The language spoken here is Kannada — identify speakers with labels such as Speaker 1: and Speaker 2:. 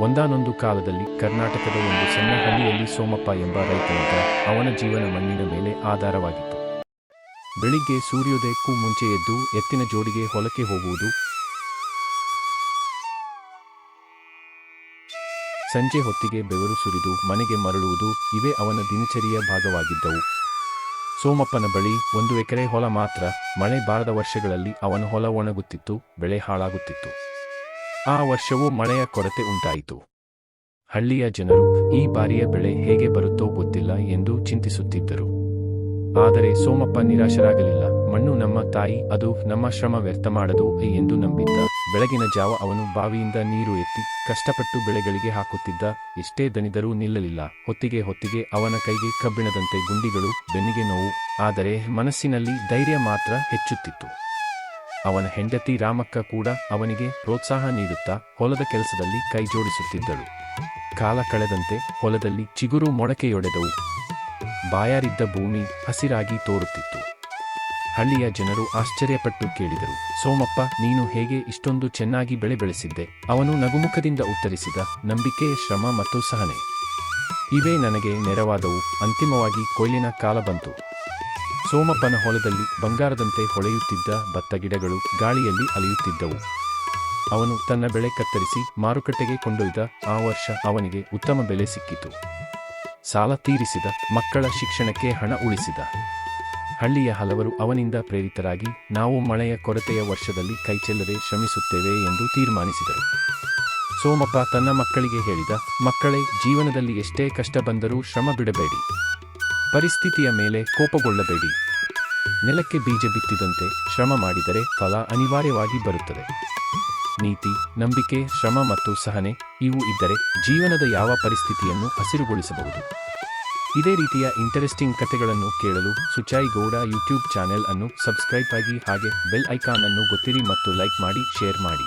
Speaker 1: ಒಂದಾನೊಂದು ಕಾಲದಲ್ಲಿ ಕರ್ನಾಟಕದ ಒಂದು ಸಣ್ಣ ಹಳ್ಳಿಯಲ್ಲಿ ಸೋಮಪ್ಪ ಎಂಬ ರೈತನಿದ್ದ ಅವನ ಜೀವನ ಮಣ್ಣಿನ ಮೇಲೆ ಆಧಾರವಾಗಿತ್ತು. ಬೆಳಿಗ್ಗೆ ಸೂರ್ಯೋದಯಕ್ಕೂ ಮುಂಚೆ ಎದ್ದು ಎತ್ತಿನ ಜೋಡಿಗೆ ಹೊಲಕ್ಕೆ ಹೋಗುವುದು, ಸಂಜೆ ಹೊತ್ತಿಗೆ ಬೆವರು ಸುರಿದು ಮನೆಗೆ ಮರಳುವುದು ಇವೇ ಅವನ ದಿನಚರಿಯ ಭಾಗವಾಗಿದ್ದವು. ಸೋಮಪ್ಪನ ಬಳಿ ಒಂದು ಎಕರೆ ಹೊಲ ಮಾತ್ರ ಮಳೆ ಬಾರದ ವರ್ಷಗಳಲ್ಲಿ ಅವನ ಹೊಲ ಒಣಗುತ್ತಿತ್ತು, ಬೆಳೆ ಹಾಳಾಗುತ್ತಿತ್ತು. ಆ ವರ್ಷವೂ ಮಳೆಯ ಕೊರತೆ ಉಂಟಾಯಿತು. ಹಳ್ಳಿಯ ಜನರು ಈ ಬಾರಿಯ ಬೆಳೆ ಹೇಗೆ ಬರುತ್ತೋ ಗೊತ್ತಿಲ್ಲ ಎಂದು ಚಿಂತಿಸುತ್ತಿದ್ದರು. ಆದರೆ ಸೋಮಪ್ಪ ನಿರಾಶರಾಗಲಿಲ್ಲ. ಮಣ್ಣು ನಮ್ಮ ತಾಯಿ, ಅದು ನಮ್ಮ ಶ್ರಮ ವ್ಯರ್ಥ ಮಾಡದು ಎಂದು ನಂಬಿದ್ದ. ಬೆಳಗಿನ ಜಾವ ಅವನು ಬಾವಿಯಿಂದ ನೀರು ಎತ್ತಿ ಕಷ್ಟಪಟ್ಟು ಬೆಳೆಗಳಿಗೆ ಹಾಕುತ್ತಿದ್ದ. ಎಷ್ಟೇ ದಣಿದರೂ ನಿಲ್ಲಲಿಲ್ಲ. ಹೊತ್ತಿಗೆ ಹೊತ್ತಿಗೆ ಅವನ ಕೈಗೆ ಕಬ್ಬಿಣದಂತೆ ಗುಂಡಿಗಳು, ಬೆನ್ನಿಗೆ ನೋವು. ಆದರೆ ಮನಸ್ಸಿನಲ್ಲಿ ಧೈರ್ಯ ಮಾತ್ರ ಹೆಚ್ಚುತ್ತಿತ್ತು. ಅವನ ಹೆಂಡತಿ ರಾಮಕ್ಕ ಕೂಡ ಅವನಿಗೆ ಪ್ರೋತ್ಸಾಹ ನೀಡುತ್ತಾ ಹೊಲದ ಕೆಲಸದಲ್ಲಿ ಕೈಜೋಡಿಸುತ್ತಿದ್ದಳು ಕಾಲ ಕಳೆದಂತೆ ಹೊಲದಲ್ಲಿ ಚಿಗುರು ಮೊಳಕೆಯೊಡೆದವು. ಬಾಯಾರಿದ್ದ ಭೂಮಿ ಹಸಿರಾಗಿ ತೋರುತ್ತಿತ್ತು. ಹಳ್ಳಿಯ ಜನರು ಆಶ್ಚರ್ಯಪಟ್ಟು ಕೇಳಿದರು, ಸೋಮಪ್ಪ, ನೀನು ಹೇಗೆ ಇಷ್ಟೊಂದು ಚೆನ್ನಾಗಿ ಬೆಳೆ ಬೆಳೆಸಿದ್ದೆ? ಅವನು ನಗುಮುಖದಿಂದ ಉತ್ತರಿಸಿದ, ನಂಬಿಕೆ, ಶ್ರಮ ಮತ್ತು ಸಹನೆ. ಇವೇ ನನಗೆ ನೆರವಾದವು, ಅಂತಿಮವಾಗಿ ಕೊಯ್ಲಿನ ಕಾಲ ಬಂತು. ಸೋಮಪ್ಪನ ಹೊಲದಲ್ಲಿ ಬಂಗಾರದಂತೆ ಹೊಳೆಯುತ್ತಿದ್ದ ಭತ್ತ ಗಿಡಗಳು ಗಾಳಿಯಲ್ಲಿ ಅಲಿಯುತ್ತಿದ್ದವು. ಅವನು ತನ್ನ ಬೆಳೆ ಕತ್ತರಿಸಿ ಮಾರುಕಟ್ಟೆಗೆ ಕೊಂಡೊಯ್ದ ಆ ವರ್ಷ ಅವನಿಗೆ ಉತ್ತಮ ಬೆಲೆ ಸಿಕ್ಕಿತು. ಸಾಲ ತೀರಿಸಿದ ಮಕ್ಕಳ ಶಿಕ್ಷಣಕ್ಕೆ ಹಣ ಉಳಿಸಿದ. ಹಳ್ಳಿಯ ಹಲವರು ಅವನಿಂದ ಪ್ರೇರಿತರಾಗಿ ನಾವು ಮಳೆಯ ಕೊರತೆಯ ವರ್ಷದಲ್ಲಿ ಕೈಚೆಲ್ಲದೆ ಶ್ರಮಿಸುತ್ತೇವೆ ಎಂದು ತೀರ್ಮಾನಿಸಿದರು. ಸೋಮಪ್ಪ ತನ್ನ ಮಕ್ಕಳಿಗೆ ಹೇಳಿದ, ಮಕ್ಕಳೇ, ಜೀವನದಲ್ಲಿ ಎಷ್ಟೇ ಕಷ್ಟ ಬಂದರೂ ಶ್ರಮ ಬಿಡಬೇಡಿ. ಪರಿಸ್ಥಿತಿಯ ಮೇಲೆ ಕೋಪಗೊಳ್ಳಬೇಡಿ. ನೆಲಕ್ಕೆ ಬೀಜ ಬಿತ್ತಿದಂತೆ ಶ್ರಮ ಮಾಡಿದರೆ ಫಲ ಅನಿವಾರ್ಯವಾಗಿ ಬರುತ್ತದೆ. ನೀತಿ, ನಂಬಿಕೆ, ಶ್ರಮ ಮತ್ತು ಸಹನೆ ಇವು ಇದ್ದರೆ ಜೀವನದ ಯಾವ ಪರಿಸ್ಥಿತಿಯನ್ನು ಹಸಿರುಗೊಳಿಸಬಹುದು. ಇದೇ ರೀತಿಯ ಇಂಟರೆಸ್ಟಿಂಗ್ ಕಥೆಗಳನ್ನು ಕೇಳಲು ಸುಚಾಯಿ ಗೌಡ ಯೂಟ್ಯೂಬ್ ಚಾನೆಲ್ ಅನ್ನು ಸಬ್ಸ್ಕ್ರೈಬ್ ಆಗಿ ಹಾಗೆ ಬೆಲ್ ಐಕಾನ್ ಅನ್ನು ಗೊತ್ತಿರಿ ಮತ್ತು ಲೈಕ್ ಮಾಡಿ ಶೇರ್ ಮಾಡಿ.